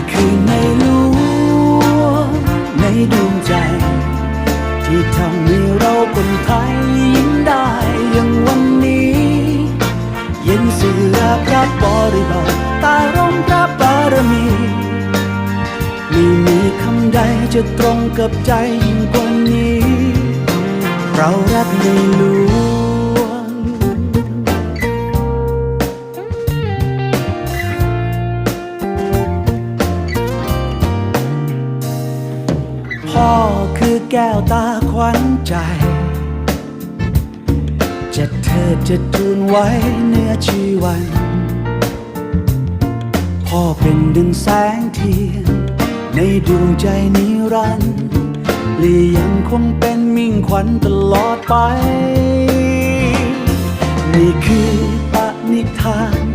่คือในหลวงในดวงใจ ที่ทำให้เราคนไทยยิ้มได้อย่างวันนี้ เย็นเสือพระบริบาลตาร่มพระบารมีไม่มีคำใดจะตรงกับใจยิ่งกว่านี้ เรารักในหลว พ่อคือแก้วตาขวัญใจ จะเธอจะทูนไว้เนื้อชีวัน พ่อเป็นดึงแสงเทียน ในดวงใจนิรันดร์และยังคงเป็นมิ่งขวัญตลอดไป นี่คือปณิธาน